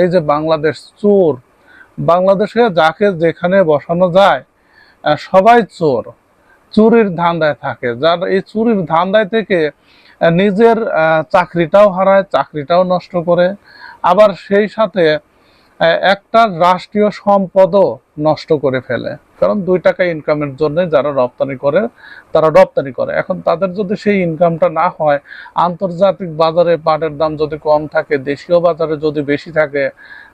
এই যে বাংলাদেশ চোর, বাংলাদেশে যাকে যেখানে বসানো যায় সবাই চোর, চুরির ধান্দায় থাকে। যার এই চুরির ধান্দায় থেকে নিজের চাকরিটাও হারায়, চাকরিটাও নষ্ট করে। আবার সেই সাথে একটা রাষ্ট্রীয় সম্পদও নষ্ট করে ফেলে। কারণ দুই টাকা ইনকামের জন্য যারা রপ্তানি করে, তারা রপ্তানি করে। এখন তাদের যদি সেই ইনকামটা না হয়, আন্তর্জাতিক বাজারে পাটের দাম যদি কম থাকে, দেশীয় বাজারে যদি বেশি থাকে,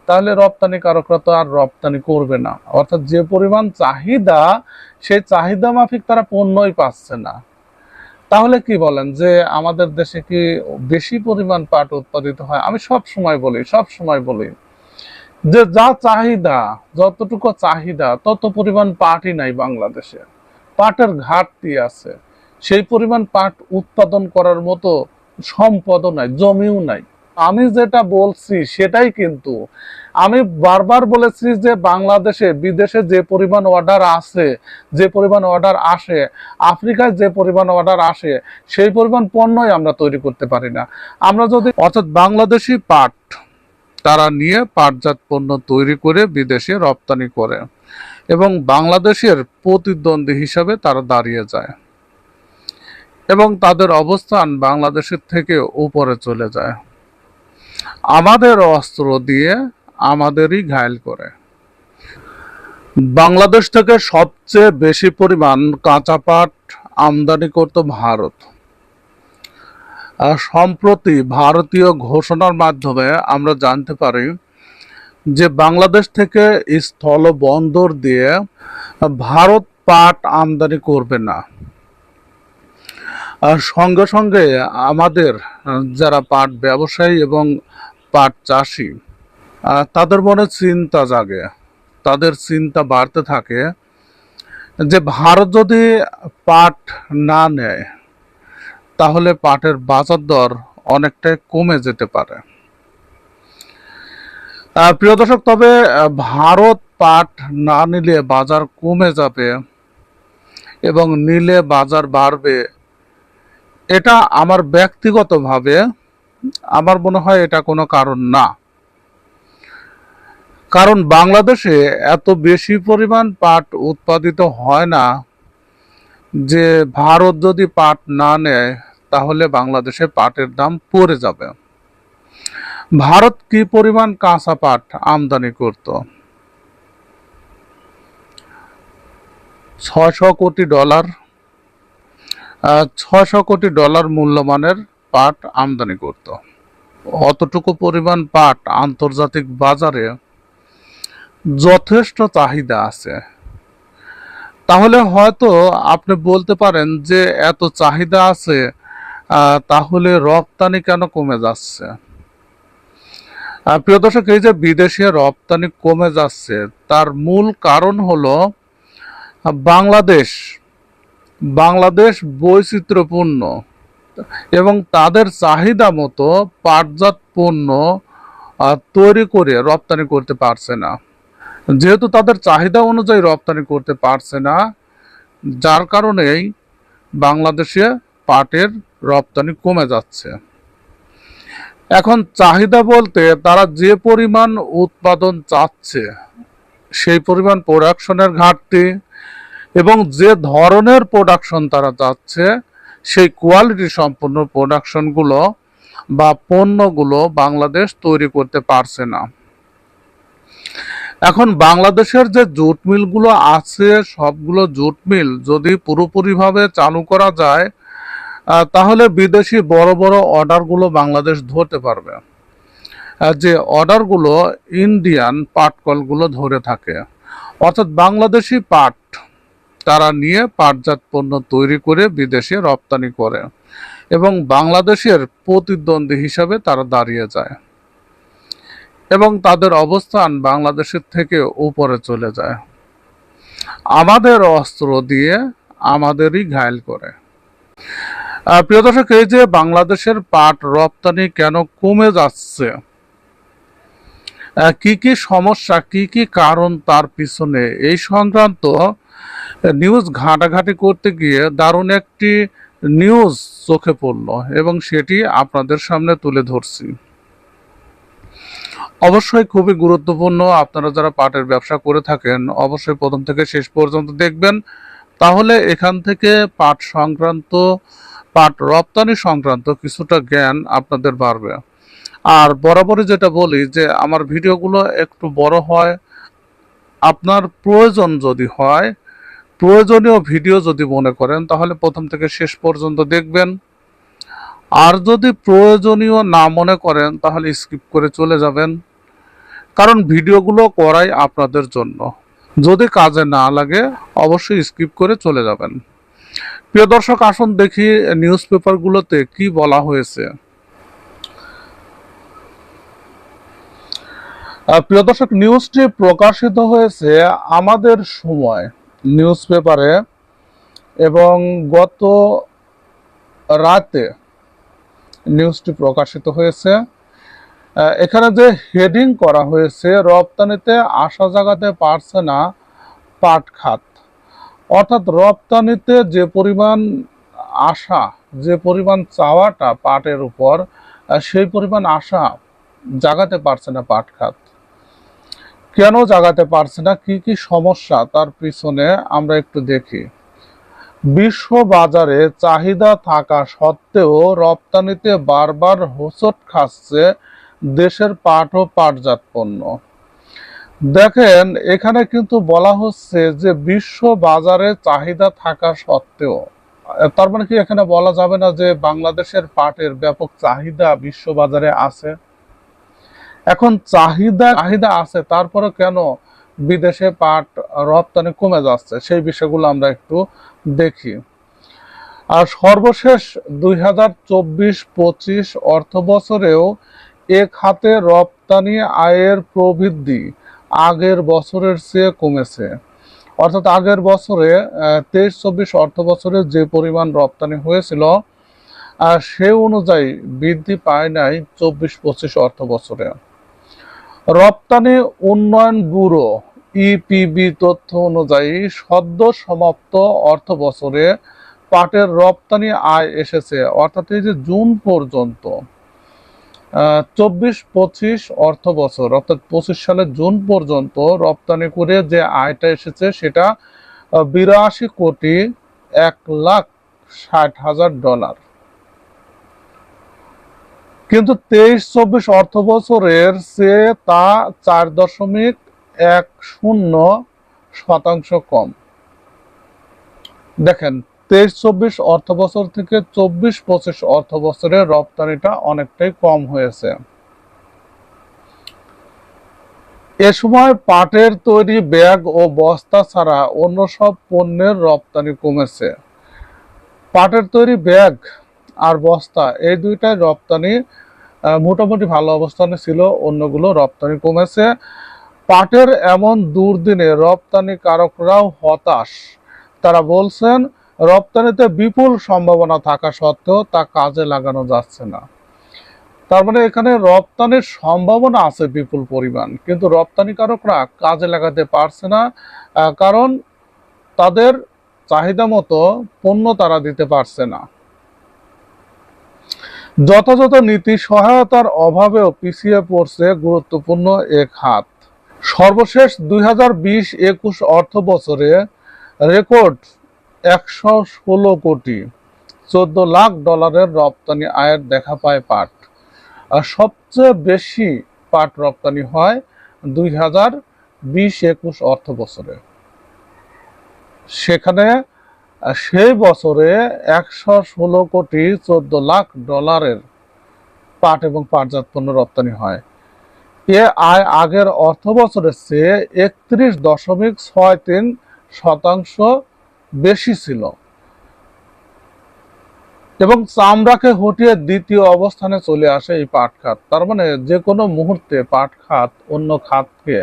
তাহলে রপ্তানিকারকরা তো আর রপ্তানি করবে না। অর্থাৎ যে পরিমাণ চাহিদা, সেই চাহিদা মাফিক তারা পণ্যই পাচ্ছে না। তাহলে কি বলেন যে আমাদের দেশে কি বেশি পরিমাণ পাট উৎপাদিত হয়? আমি সব সময় বলি, সব সময় বলি। যে যা চাহিদা, যতটুকু চাহিদা, তত পরিমাণ পাটই নাই বাংলাদেশে। পাটের ঘাটতি আছে। সেই পরিমাণ পাট উৎপাদন করার মতো সম্পদও নাই, জমিও নাই। আমি যেটা বলছি সেটাই কিন্তু, আমি বারবার বলেছি যে বাংলাদেশে, বিদেশে যে পরিমাণ অর্ডার আছে, যে পরিমাণ অর্ডার আসে, আফ্রিকায় যে পরিমাণ অর্ডার আসে, সেই পরিমাণ পণ্যই আমরা তৈরি করতে পারি না। আমরা যদি, অর্থাৎ বাংলাদেশি পাট তারা নিয়ে পাটজাত পণ্য তৈরি করে বিদেশে রপ্তানি করে এবং বাংলাদেশের প্রতিদ্বন্দ্বী হিসাবে তারা দাঁড়িয়ে যায় এবং তাদের অবস্থান বাংলাদেশের থেকে উপরে চলে যায়। আমাদের অস্ত্র দিয়ে আমাদেরই ঘায়ল করে। বাংলাদেশ থেকে সবচেয়ে বেশি পরিমাণ কাঁচা পাট আমদানি করত ভারত। সম্প্রতি ভারতীয় ঘোষণার মাধ্যমে আমরা জানতে পারি যে বাংলাদেশ থেকে স্থল বন্দর দিয়ে ভারত পাট আমদানি করবে না। সঙ্গে সঙ্গে আমাদের যারা পাট ব্যবসায়ী এবং পাট চাষি তাদের মনে চিন্তা জাগে, তাদের চিন্তা বাড়তে থাকে যে ভারত যদি পাট না নেয় তাহলে পাটের বাজার দর অনেকটাই কমে যেতে পারে। প্রিয় দর্শক, তবে ভারত পাট না নিলে বাজার কমে যাবে এবং নিলে বাজার বাড়বে। এটা আমার ব্যক্তিগতভাবে আমার মনে হয় এটা কোনো কারণ না। কারণ বাংলাদেশে এত বেশি পরিমাণ পাট উৎপাদিত হয় না যে ভারত যদি পাট না নেয় তাহলে বাংলাদেশে পাটের দাম পড়ে যাবে। ভারত কি পরিমাণ কাঁচা পাট আমদানি করত? ছয়শো কোটি ডলার ছয়শো কোটি ডলার মূল্যমানের পাট আমদানি করত। অতটুকু পরিমাণ পাট আন্তর্জাতিক বাজারে যথেষ্ট চাহিদা আছে। তাহলে হয়তো আপনি বলতে পারেন যে এত চাহিদা আছে তাহলে রপ্তানি কেন কমে যাচ্ছে? প্রিয় দর্শক, এই যে বিদেশে রপ্তানি কমে যাচ্ছে, তার মূল কারণ হলো বাংলাদেশ বাংলাদেশ বৈচিত্র্যপূর্ণ এবং তাদের চাহিদা মতো পাটজাত পণ্য তৈরি করে রপ্তানি করতে পারছে না। যেহেতু তাদের চাহিদা অনুযায়ী রপ্তানি করতে পারছে না, যার কারণেই বাংলাদেশে পাটের রপ্তানি কমে যাচ্ছে। এখন চাহিদা বলতে তারা যে পরিমাণ উৎপাদন চাচ্ছে, সেই পরিমাণ প্রোডাকশনের ঘাটতি এবং যে ধরনের প্রোডাকশন তারা চাচ্ছে, সেই কোয়ালিটি সম্পন্ন প্রোডাকশনগুলো বা পণ্যগুলো বাংলাদেশ তৈরি করতে পারছে না। এখন বাংলাদেশের যে জুট মিলগুলো আছে, সবগুলো জুট মিল যদি পুরোপুরিভাবে চালু করা যায় তাহলে বিদেশি বড় বড় অর্ডারগুলো বাংলাদেশ ধরতে পারবে। যে অর্ডারগুলো ইন্ডিয়ান পাটকলগুলো ধরে থাকে। অর্থাৎ বাংলাদেশি পাট তারা নিয়ে পাটজাত পণ্য তৈরি করে বিদেশে রপ্তানি করে এবং বাংলাদেশের প্রতিদ্বন্দ্বী হিসাবে তারা দাঁড়িয়ে যায় এবং তাদের অবস্থান বাংলাদেশের থেকে উপরে চলে যায়। আমাদের অস্ত্র দিয়ে আমাদেরই ঘায়ল করে। প্রিয় দর্শক, এই যে বাংলাদেশের পাট রপ্তানি কেন কমে যাচ্ছে? কি কি সমস্যা, কি কি কারণ তার পিছনে? এই সংক্রান্ত নিউজ ঘাটাঘাটি করতে গিয়ে দারুণ একটি নিউজ চোখে পড়ল এবং সেটি আপনাদের সামনে তুলে ধরছি। অবশ্যই খুবই গুরুত্বপূর্ণ, আপনারা যারা পাটের ব্যবসা করে থাকেন, অবশ্যই প্রথম থেকে শেষ পর্যন্ত দেখবেন। তাহলে এখান থেকে পাট সংক্রান্ত পাট রপ্তানি সংক্রান্ত কিছুটা জ্ঞান আপনাদের বাড়বে। আর বরাবরই যেটা বলি যে আমার ভিডিওগুলো একটু বড় হয়, আপনার প্রয়োজন যদি হয়, প্রয়োজনীয় ভিডিও যদি মনে করেন, তাহলে প্রথম থেকে শেষ পর্যন্ত দেখবেন। আর যদি প্রয়োজনীয় না মনে করেন, তাহলে স্কিপ করে চলে যাবেন, কারণ ভিডিওগুলো করাই আপনাদের জন্য। যদি কাজে না লাগে, অবশ্যই স্কিপ করে চলে যাবেন। প্রিয় দর্শক, আসুন দেখি নিউজ পেপারগুলোতে কি বলা হয়েছে। প্রিয় দর্শক নিউজটি প্রকাশিত হয়েছে আমাদের সময় নিউজ পেপারে এবং গত রাতে নিউজটি প্রকাশিত হয়েছে। এখানে যে হেডিং করা হয়েছে, রপ্তানিতে আশা জাগাতে পারছে না পাট খাত। অর্থাৎ রপ্তানিতে যে পরিমাণ আশা, যে পরিমাণ চাওয়াটা পাটের উপর সেই পরিমাণ আশা জাগাতে পারছে না পাট খাত কেন জাগাতে পারছে না? কি কি সমস্যা তার পিছনে আমরা একটু দেখি। বিশ্ব বাজারে চাহিদা থাকা সত্ত্বেও রপ্তানিতে বারবার হোঁচট খাচ্ছে দেশের পাট ও পাটজাত পণ্য। দেখেন, এখানে কিন্তু বলা হচ্ছে যে বিশ্ব বাজারে চাহিদা থাকা সত্ত্বেও তার মানে কি এখানে বলা যাবে না যে বাংলাদেশের পাটের ব্যাপক চাহিদা বিশ্ব বাজারে আছে? এখন চাহিদা চাহিদা আছে, তারপরে কেন বিদেশে পাট রপ্তানি কমে যাচ্ছে? সেই বিষয়গুলো আমরা একটু দেখি। আর সর্বশেষ দুই হাজার চব্বিশ পঁচিশ অর্থ বছরেও এ খাতে রপ্তানি আয়ের প্রবৃদ্ধি আগের বছরের চেয়ে কমেছে। অর্থাৎ আগের বছরে তেইশ, চব্বিশ অর্থ বছরে যে পরিমাণ রপ্তানি হয়েছিল সে অনুযায়ী বৃদ্ধি পায় নাই চব্বিশ, পঁচিশ অর্থ বছরে। রপ্তানি উন্নয়ন ব্যুরো ইপিবি তথ্য অনুযায়ী সদ্য সমাপ্ত অর্থ বছরে পাটের রপ্তানি আয় এসেছে। অর্থাৎ এই যে জুন পর্যন্ত চব্বিশ পঁচিশ অর্থ বছর, অর্থাৎ পঁচিশ সালের জুন পর্যন্ত রপ্তানি করে যে আয়টা এসেছে সেটা বিরাশি কোটি এক লাখ ষাট হাজার ডলার। কিন্তু তেইশ চব্বিশ অর্থ বছরের চেয়ে তা চার দশমিক এক শূন্য শতাংশ কম। দেখেন তেইশ চব্বিশ অর্থ বছর থেকে চব্বিশ পঁচিশ অর্থ বছরে রপ্তানিটা অনেকটাই কম হয়েছে। এ সময় পাটের তৈরি ব্যাগ ও বস্তা ছাড়া অন্য সব পণ্যের রপ্তানি কমেছে। পাটের তৈরি ব্যাগ আর বস্তা এই দুইটাই রপ্তানি মোটামুটি ভালো অবস্থানে ছিল, অন্যগুলো রপ্তানি কমেছে। পাটের এমন দুর্দিনে রপ্তানিকারকরাও হতাশ। তারা বলছেন রপ্তানিতে বিপুল সম্ভাবনা থাকা সত্ত্বেও তা কাজে লাগানো যাচ্ছে না। তার মানে এখানে রপ্তানির সম্ভাবনা আছে বিপুল পরিমাণ, কিন্তু রপ্তানিকারকরা কাজে লাগাতে পারছে না কারণ তাদের চাহিদা মতো পণ্য তারা দিতে পারছে না। যথাযথ নীতি সহায়তার অভাবেও পিছিয়ে পড়ছে গুরুত্বপূর্ণ এক হাত। সর্বশেষ দুই হাজার বিশ একুশ অর্থ বছরে রেকর্ড একশো ষোলো কোটি চোদ্দ লাখ ডলারের রপ্তানি আয়ের দেখা পায় পাট। আর সবচেয়ে বেশি পাট রপ্তানি হয় দুই হাজার বিশ একুশ অর্থ বছরে। সেখানে সেই বছরে একশো ষোলো কোটি চোদ্দ লাখ ডলারের পাট এবং পাটজাত পণ্য রপ্তানি হয়। এ আয় আগের অর্থ বছরের চেয়ে একত্রিশ দশমিক ছয় তিন শতাংশ বেশি ছিল। এবং চামড়াকে হটিয়ে দ্বিতীয় অবস্থানে চলে আসে এই পাট খাত। তার মানে যে কোনো মুহূর্তে পাট খাত অন্য খাতকে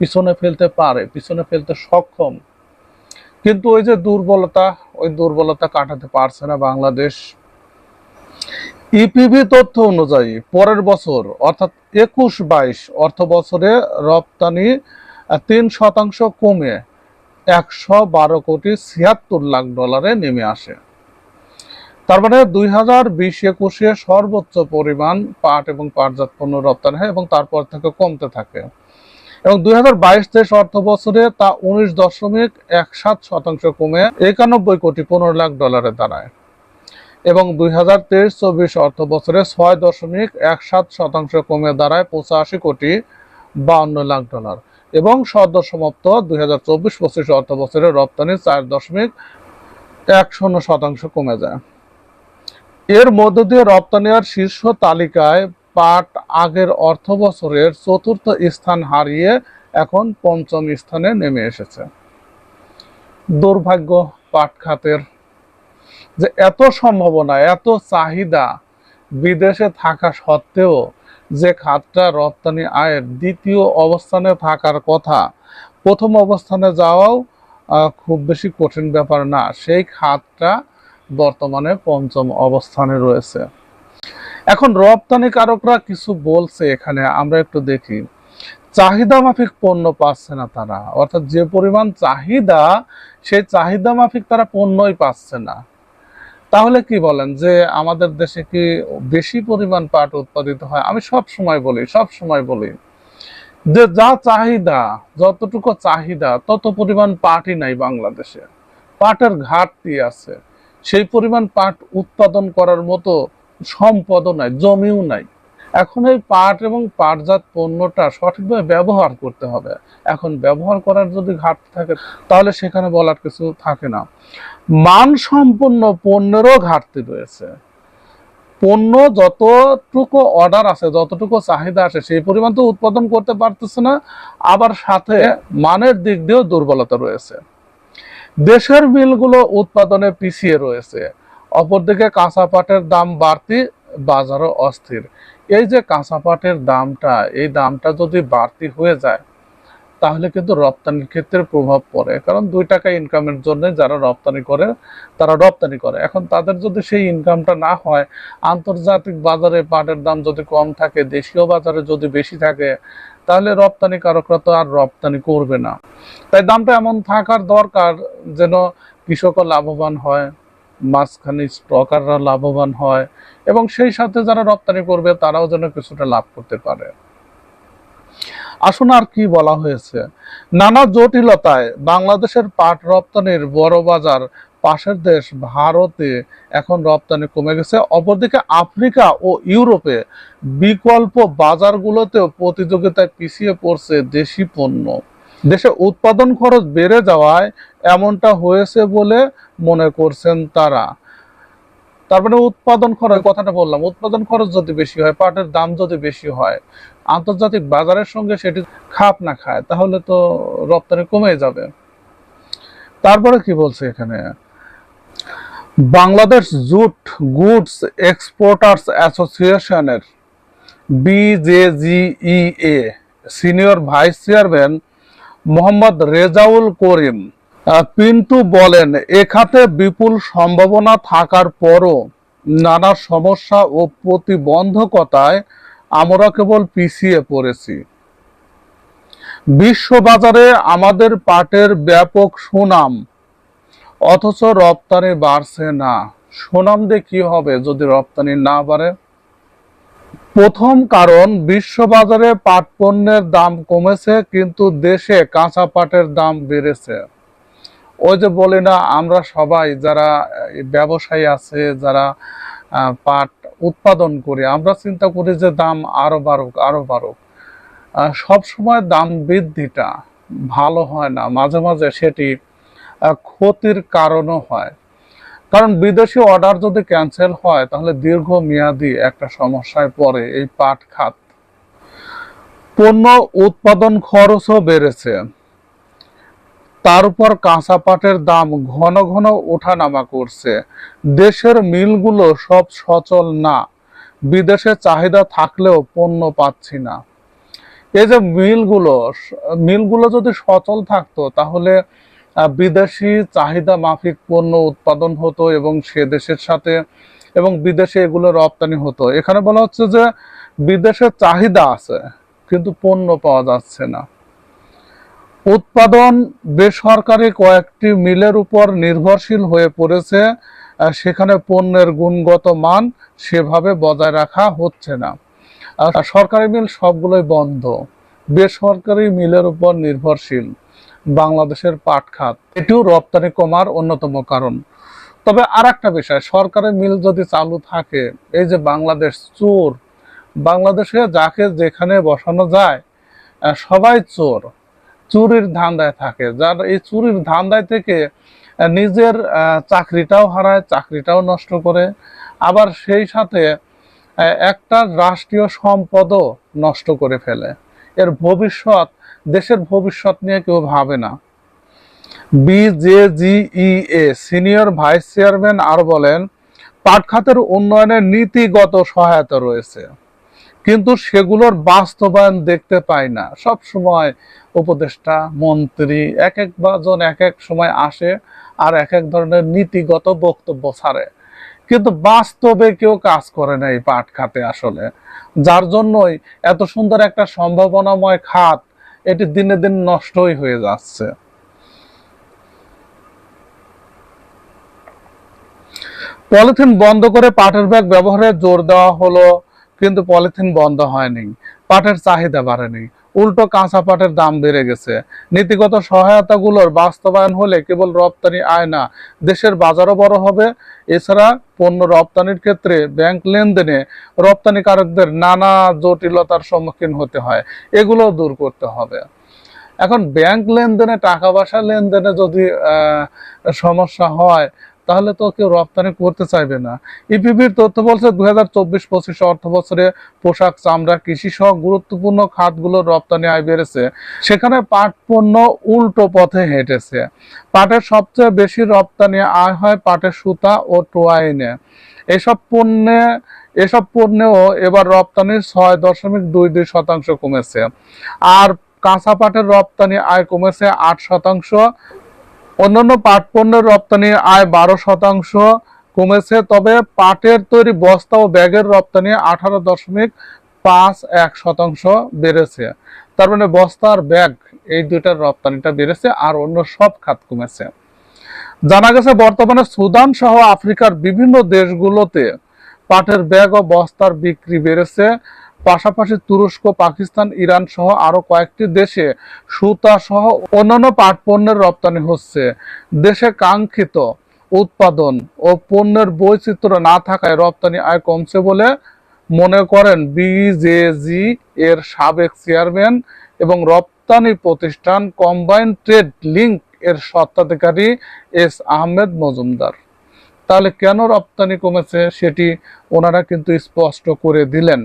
পিছনে ফেলতে পারে, পিছনে ফেলতে সক্ষম। কিন্তু ওই যে দুর্বলতা, ওই দুর্বলতা কাটাতে পারছে না বাংলাদেশ। ইপিবি তথ্য অনুযায়ী পরের বছর, অর্থাৎ একুশ বাইশ অর্থ বছরে রপ্তানি তিন শতাংশ কমে একশো বারো কোটি ছিয়াত্তর লাখ ডলারে নেমে আসে। তার মানে দুই হাজার বিশ একুশে সর্বোচ্চ পরিমাণ পাট এবং পাটজাত পণ্য রপ্তানি হয় এবং তারপর থেকে কমতে থাকে। এবং দুই হাজার বাইশ তা উনিশ দশমিক এক সাত শতাংশ কমে একানব্বই কোটি পনেরো লাখ ডলারে দাঁড়ায়। এবং দুই হাজার তেইশ চব্বিশ ছয় দশমিক এক সাত শতাংশ কমে দাঁড়ায় পঁচাশি কোটি বাউন্ন লাখ ডলার। এবং সদ্য সমাপ্ত দুই হাজার চব্বিশ পঁচিশ অর্থ বছরে রপ্তানি চার দশমিক এক শূন্য শতাংশ কমে যায়। এর মধ্য দিয়ে রপ্তানি আর শীর্ষ তালিকায় পাট আগের অর্থ বছরের চতুর্থ স্থান হারিয়ে এখন পঞ্চম স্থানে নেমে এসেছে। দুর্ভাগ্য পাট খাতের যে এত সম্ভাবনা, এত চাহিদা বিদেশে থাকা সত্ত্বেও যে খাতটা রপ্তানি আয়ের দ্বিতীয় অবস্থানে থাকার কথা, প্রথম অবস্থানে যাওয়াও খুব বেশি কঠিন ব্যাপার না, সেই খাতটা বর্তমানে পঞ্চম অবস্থানে রয়েছে। এখন রপ্তানিকারকরা কিছু বলছে এখানে, আমরা একটু দেখি। চাহিদা মাফিক পণ্য পাচ্ছে না তারা, অর্থাৎ যে পরিমাণ চাহিদা, সেই চাহিদা মাফিক তারা পণ্যই পাচ্ছে না। তাহলে কি বলেন যে আমাদের দেশে কি বেশি পরিমাণ পাট উৎপাদিত হয়? আমি সব সময় বলি, সব সময় বলি যে যা চাহিদা, যতটুকু চাহিদা, তত পরিমাণ পাটই নাই বাংলাদেশে। পাটের ঘাটতি আছে। সেই পরিমাণ পাট উৎপাদন করার মতো সম্পদও নাই, জমিও নাই। এখন এই পাট এবং পাটজাত পণ্যটা সঠিকভাবে ব্যবহার করতে হবে। এখন ব্যবহার করার যদি ঘাটতি থাকে, তাহলে সেখানে বলার কিছু থাকে না। মানসম্পন্ন পণ্যেরও ঘাটতি রয়েছে। পণ্য যতটুকু অর্ডার আছে, যতটুকু চাহিদা আছে, সেই পরিমাণ তো উৎপাদন করতে পারতেছে না। আবার সাথে মানের দিক দিয়েও দুর্বলতা রয়েছে। দেশের মিলগুলো উৎপাদনে পিছিয়ে রয়েছে। অপরদিকে কাঁচা পাটের দাম বাড়তি, বাজারও অস্থির। এই যে কাঁচা পাটের দামটা, এই দামটা যদি বাড়তি হয়ে যায়, তাহলে কিন্তু রপ্তানির ক্ষেত্রে প্রভাব পড়ে। কারণ দুই টাকা ইনকামের জন্য যারা রপ্তানি করে, তারা রপ্তানি করে। এখন তাদের যদি সেই ইনকামটা না হয়, আন্তর্জাতিক বাজারে পাটের দাম যদি কম থাকে, দেশীয় বাজারে যদি বেশি থাকে, তাহলে রপ্তানিকারকরা তো আর রপ্তানি করবে না। তাই দামটা এমন থাকার দরকার যেন কৃষকও লাভবান হয়। মাঝখানে স্টকাররা লাভবান হয় এবং সেই সাথে যারা রপ্তানি করবে, তারাও যেন কিছুটা লাভ করতে পারে। আসুন আর কি বলা হয়েছে। নানা জটিলতায় বাংলাদেশের পাট রপ্তানির বড় বাজার পাশের দেশ ভারতে এখন রপ্তানি কমে গেছে। অপরদিকে আফ্রিকা ও ইউরোপে বিকল্প বাজারগুলোতেও প্রতিযোগিতায় পিছিয়ে পড়ছে দেশি পণ্য। দেশে উৎপাদন খরচ বেড়ে যাওয়ায় এমনটা হয়েছে বলে মনে করছেন তারা। তার মানে উৎপাদন খরচ, কথাটা বললাম, উৎপাদন খরচ যদি বেশি হয়, পাটের দাম যদি বেশি হয়, আন্তর্জাতিক বাজারের সঙ্গে সেটি খাপ না খায়, তাহলে তো রপ্তানি কমে যাবে। তারপরে কি বলছে এখানে? বাংলাদেশ জুট গুডস এক্সপোর্টার্স অ্যাসোসিয়েশনের BJGEA senior vice chairman Mohammad Rezaul Karim Pintu বলেন এখাতে বিপুল সম্ভাবনা থাকার পরও নানা সমস্যা ও প্রতিবন্ধকতায় আমরা কেবল পিছিয়ে পড়েছি। বিশ্ববাজারে আমাদের পাটের ব্যাপক সুনাম, অথচ রপ্তানি বাড়ছে না। সুনাম দিয়ে কি হবে যদি রপ্তানি না বাড়ে? প্রথম কারণ, বিশ্ববাজারে পাট পণ্যের দাম কমেছে, কিন্তু দেশে কাঁচা পাটের দাম বেড়েছে। ওই যে বলি না, আমরা সবাই যারা ব্যবসায়ী আছে, যারা পাট উৎপাদন করি, আমরা চিন্তা করি যে দাম আরও বাড়ুক আরও বাড়ুক। সব সময় দাম বৃদ্ধিটা ভালো হয় না। মাঝে মাঝে সেটি ক্ষতির কারণও হয়। কারণ বিদেশি অর্ডার যদি ক্যান্সেল হয়, তাহলে দীর্ঘমেয়াদী একটা সমস্যায় পড়ে এই পাট খাত। পণ্য উৎপাদন খরচও বেড়েছে। তার উপর কাঁচা পাটের দাম ঘন ঘন ওঠানামা করছে। দেশের মিলগুলো সব সচল না। বিদেশে চাহিদা থাকলেও পণ্য পাচ্ছি না। এই যে মিলগুলো মিলগুলো যদি সচল থাকতো, তাহলে বিদেশি চাহিদা মাফিক পণ্য উৎপাদন হতো এবং সে দেশের সাথে, এবং বিদেশে এগুলো রপ্তানি হতো। এখানে বলা হচ্ছে যে, বিদেশে চাহিদা আছে, কিন্তু পণ্য পাওয়া যাচ্ছে না। উৎপাদন বেসরকারি কয়েকটি মিলের উপর নির্ভরশীল হয়ে পড়েছে সেখানে পণ্যের গুণগত মান সেভাবে বজায় রাখা হচ্ছে না। সরকারি মিল সবগুলোই বন্ধ, বেসরকারি মিলের উপর নির্ভরশীল, বাংলাদেশের পাট খাত। এটিও রপ্তানি কমার অন্যতম কারণ। তবে আর একটা বিষয়, সরকারি মিল যদি চালু থাকে, এই যে বাংলাদেশ চোর, বাংলাদেশে যাকে যেখানে বসানো যায় সবাই চোর চুরির ধান্দায় থাকে। যার এই চুরির ধান্দায় থেকে নিজের চাকরিটাও হারায়, চাকরিটাও নষ্ট করে। আবার সেই সাথে একটা রাষ্ট্রীয় সম্পদও নষ্ট করে ফেলে। এর ভবিষ্যৎ, দেশের ভবিষ্যৎ নিয়ে কেউ ভাবে না। বিজেজিইএ সিনিয়র ভাইস চেয়ারম্যান আর বলেন পাট খাতের উন্নয়নে নীতিগত সহায়তা রয়েছে। কিন্তু সেগুলোর বাস্তবায়ন দেখতে পাই না। সব সময় উপদেষ্টা, মন্ত্রী, এক এক জন এক এক সময় আসে আর এক এক ধরনের নীতিগত বক্তব্য ছাড়ে। কিন্তু বাস্তবে কেউ কাজ করে না এই পাট খাতে আসলে। যার জন্যই এত সুন্দর একটা সম্ভাবনাময় খাত এটি দিনে দিন নষ্টই হয়ে যাচ্ছে। পলিথিন বন্ধ করে পাটের ব্যাগ ব্যবহারে জোর দেওয়া হলো কিন্তু পলিথিন বন্ধ হয়নি, পাটের চাহিদা বাড়েনি, উল্টো কাঁচা পাটের দাম বেড়ে গেছে। নীতিগত সহায়তাগুলোর বাস্তবায়ন হলে কেবল রপ্তানি আয় না, দেশের বাজারও বড় হবে। এছাড়া পণ্য রপ্তানির ক্ষেত্রে ব্যাংক লেনদেনে রপ্তানিকারকদের নানা জটিলতার সম্মুখীন হতে হয় এগুলো দূর করতে হবে। এখন ব্যাংক লেনদেনে, টাকা পয়সা লেনদেনে যদি সমস্যা হয় তাহলে তো কেউ রপ্তানি করতে চাইবে না। ইপিবির তথ্য বলছে, দুই হাজার অর্থ বছরে পোশাক, চামড়া কৃষি সহ গুরুত্বপূর্ণ খাতগুলোর রপ্তানি আয় বেড়েছে। সেখানে পাট পণ্য উল্টো পথে হেঁটেছে। পাটের সবচেয়ে বেশি রপ্তানি আয় হয় পাটের সুতা ও টোয়াইনে। এসব পণ্যে, এসব পণ্যেও এবার রপ্তানির ছয় দশমিক দুই দুই শতাংশ কমেছে। আর কাঁচা পাটের রপ্তানি আয় কমেছে আট শতাংশ। অন্যান্য পাট পণ্যের রপ্তানি আয় বারো শতাংশ কমেছে, তবে পাটের তৈরি বস্তা ও ব্যাগের রপ্তানি আঠারো দশমিক পাঁচ এক শতাংশ বেড়েছে। তার মানে বস্তা আর ব্যাগ এই দুইটার রপ্তানিটা বেড়েছে আর অন্য সব খাত কমেছে। জানা গেছে, বর্তমানে সুদান সহ আফ্রিকার বিভিন্ন দেশগুলোতে পাটের ব্যাগ ও বস্তার বিক্রি বেড়েছে। পাশাপাশি তুরস্ক, পাকিস্তান, ইরান সহ আরও কয়েকটি দেশে সুতা সহ অন্যান্য পাট পণ্যের রপ্তানি হচ্ছে। দেশে কাঙ্ক্ষিত উৎপাদন ও পণ্যের বৈচিত্র্য না থাকায় রপ্তানি আয় কমছে বলে মনে করেন বিজেজি এর সাবেক চেয়ারম্যান এবং রপ্তানি প্রতিষ্ঠান কম্বাইন ট্রেড লিংক এর স্বত্বাধিকারী এস আহমেদ মজুমদার। তাহলে কেন রপ্তানি কমেছে সেটি ওনারা কিন্তু স্পষ্ট করে দিলেন।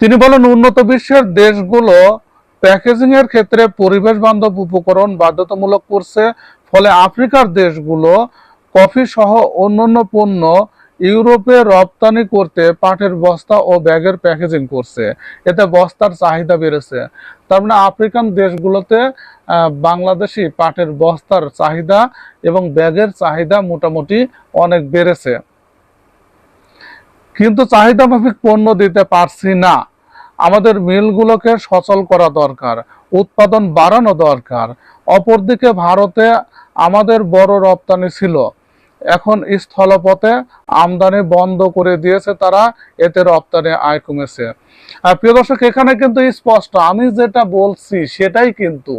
তিনি বলেন, উন্নত বিশ্বের দেশগুলো প্যাকেজিং এর ক্ষেত্রে পরিবেশ বান্ধব উপকরণ বাধ্যতামূলক করছে। ফলে আফ্রিকার দেশগুলো কফি সহ অন্যান্য পণ্য ইউরোপে রপ্তানি করতে পাটের বস্তা ও ব্যাগের প্যাকেজিং করছে। এতে বস্তার চাহিদা বেড়েছে। তার মানে আফ্রিকান দেশগুলোতে বাংলাদেশি পাটের বস্তার চাহিদা এবং ব্যাগের চাহিদা মোটামুটি অনেক বেড়েছে। কিন্তু চাহিদা মাফিক পণ্য দিতে পারছি না। আমাদের মিলগুলোকে সচল করা দরকার, উৎপাদন বাড়ানো দরকার। অপরদিকে ভারতে আমাদের বড় রপ্তানি ছিল। এখন স্থলপথে আমদানি বন্ধ করে দিয়েছে তারা, এতে রপ্তানি আয় কমেছে। আর প্রিয় দর্শক, এখানে কিন্তু স্পষ্ট, আমি যেটা বলছি সেটাই কিন্তু,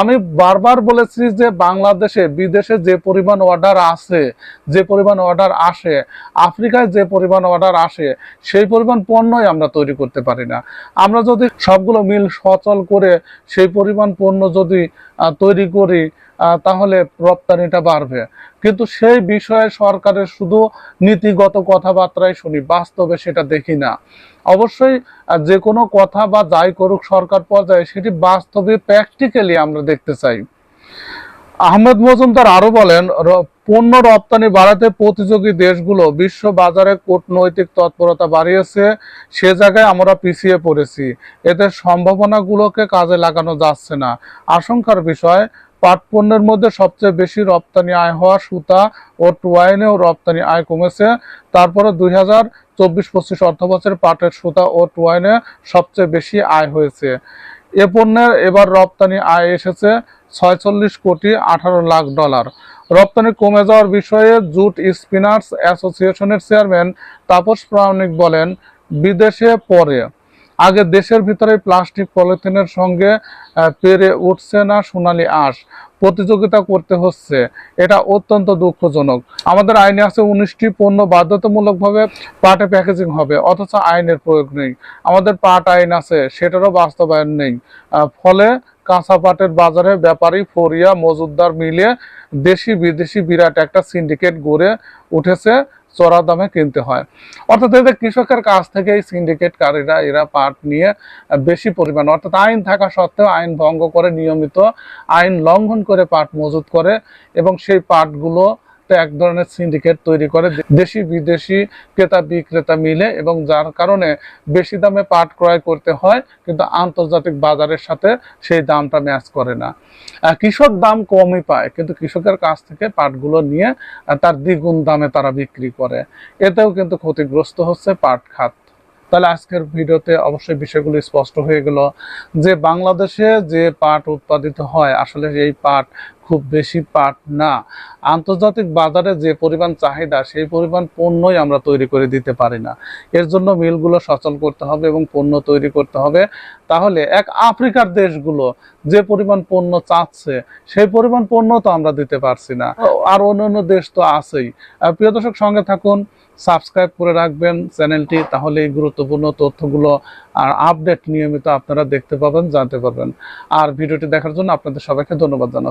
আমি বারবার বলেছি যে বাংলাদেশে, বিদেশে যে পরিমাণ অর্ডার আছে, যে পরিমাণ অর্ডার আসে, আফ্রিকায় যে পরিমাণ অর্ডার আসে, সেই পরিমাণ পণ্যই আমরা তৈরি করতে পারি না। আমরা যদি সবগুলো মিল সচল করে সেই পরিমাণ পণ্য যদি তৈরি করি তাহলে রপ্তানিটা বাড়বে। কিন্তু সেই বিষয়ে সরকারের শুধু নীতিগত কথাবার্তাই শুনি, বাস্তবে সেটা দেখি না। অবশ্যই যে কোনো কথা বা যাই করুক সরকার পর্যায়ে, সেটি বাস্তবে প্র্যাকটিক্যালি আমরা দেখতে চাই। আহমেদ মজুমদার আরও বলেন পণ্য রপ্তানি বাড়াতে প্রতিযোগী দেশগুলো বিশ্ব বাজারে কূটনৈতিক তৎপরতা বাড়িয়েছে, সে জায়গায় আমরা পিছিয়ে পড়েছি। এতে সম্ভাবনাগুলোকে কাজে লাগানো যাচ্ছে না। আশঙ্কার বিষয়, পাট পণ্যের মধ্যে সবচেয়ে বেশি রপ্তানি আয় হওয়া সুতা ও টোয়াইনেও রপ্তানি আয় কমেছে। তারপরে দুই হাজার চব্বিশ পঁচিশ অর্থ বছরে পাটের সুতা ও টোয়াইনে সবচেয়ে বেশি আয় হয়েছে। এ পণ্যের এবার রপ্তানি আয় এসেছে ছয়চল্লিশ কোটি আঠারো লাখ ডলার। রপ্তানি কমে যাওয়ার বিষয়ে জুট স্পিনার্স অ্যাসোসিয়েশনের চেয়ারম্যান তাপস প্রামাণিক বলেন, বিদেশে পরে আগে দেশের ভিতরে প্লাস্টিক পলিথিনের সঙ্গে পেরে উঠছে না সোনালি আঁশ। প্রতিযোগিতা করতে হচ্ছে। এটা অত্যন্ত দুঃখজনক। আমাদের আইনে আছে উনিশটি পণ্য বাধ্যতামূলকভাবে পাটে প্যাকেজিং হবে, অথচ আইনের প্রয়োগ নেই। আমাদের পাট আইন আছে, সেটারও বাস্তবায়ন নেই। ফলে কাঁচা পাটের বাজারে ব্যাপারী ফরিয়া মজুদ্দার মিলে দেশি বিদেশি বিরাট একটা সিন্ডিকেট গড়ে উঠেছে, চড়া দামে কিনতে হয়। অর্থাৎ এদের কৃষকের কাছ থেকে এই সিন্ডিকেটকারীরা এরা পাট নিয়ে বেশি পরিমাণ, অর্থাৎ আইন থাকা সত্ত্বেও আইন ভঙ্গ করে নিয়মিত আইন লঙ্ঘন করে পাট মজুত করে এবং সেই পাটগুলো এক ধরনের সিন্ডিকেট তৈরি করে দেশি বিদেশি ক্রেতা বিক্রেতা মিলে এবং যার কারণে বেশি দামে পাট ক্রয় করতে হয়, কিন্তু আন্তর্জাতিক বাজারের সাথে সেই দামটা ম্যাচ করে না। কৃষক দাম কমই পায়, কিন্তু কৃষকের কাছ থেকে পাটগুলো নিয়ে তার দ্বিগুণ দামে তারা বিক্রি করে। এতেও কিন্তু ক্ষতিগ্রস্ত হচ্ছে পাট খাত। তাহলে আজকের ভিডিওতে অবশ্যই বিষয়গুলো স্পষ্ট হয়ে গেল যে বাংলাদেশে যে পাট উৎপাদিত হয় আসলে এই পাট খুব বেশি পাট না। আন্তর্জাতিক বাজারে যে পরিমাণ চাহিদা সেই পরিমাণ পণ্যই আমরা তৈরি করে দিতে পারি না। এর জন্য মিলগুলো সচল করতে হবে এবং পণ্য তৈরি করতে হবে। তাহলে এক আফ্রিকার দেশগুলো যে পরিমাণ পণ্য চাচ্ছে সেই পরিমাণ পণ্য তো আমরা দিতে পারছি না। আর অন্যান্য দেশ তো আছেই। প্রিয় দর্শক সঙ্গে থাকুন। সাবস্ক্রাইব করে রাখবেন চ্যানেলটি তাহলে এই গুরুত্বপূর্ণ তথ্যগুলো আর আপডেট নিয়মিত আপনারা দেখতে পাবেন, জানতে পারবেন। আর ভিডিওটি দেখার জন্য আপনাদের সবাইকে ধন্যবাদ জানাচ্ছি।